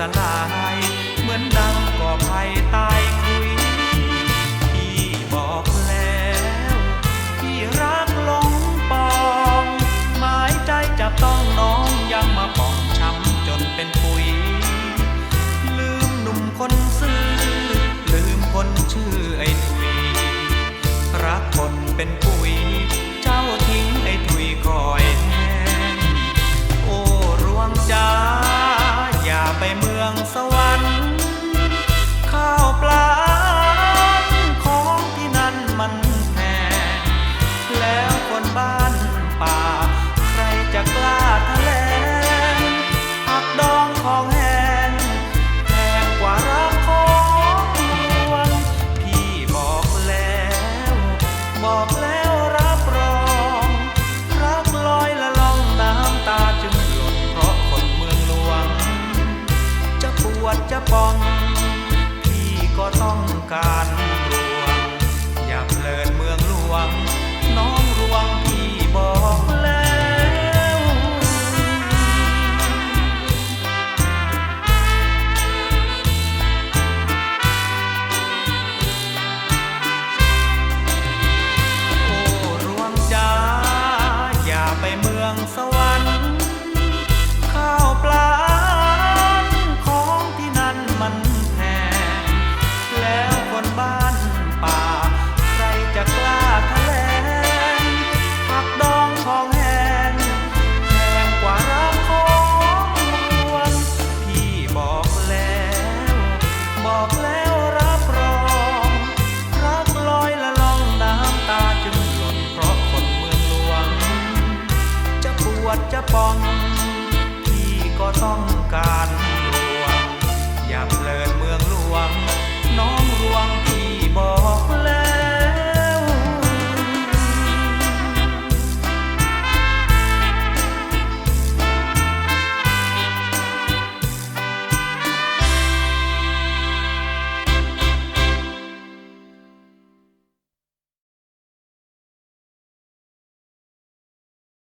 สลาย เหมือนดังก่อภัยตายคุย พี่บอกแล้วพี่รักหลงปองหมายใจจับต้องน้องยังมาปองช้ำจนเป็นปุ๋ย ลืมหนุ่มคนซื่อลืมคนชื่อไอ้ถุยรักคนเป็นปุ๋ย บ้านป่า ใครจะกล้าทะแลงผักดองของแห้งแพงกว่ารักของหลวงพี่บอกแล้ว บอกแล้วรับรอง รักลอยละล่องน้ำตาจึงหยดเพราะคนเมืองหลวง จะปวดจะปอง พี่ก็ต้องการ เมืองสวรรค์ ข้าวปลาของที่นั่นมันแพงแล้วคนบ้านป่า ใครจะกล้าทะเลงผักดองของแห้งแพงกว่าร้านของควรพี่บอกแล้ว บอกแล้ว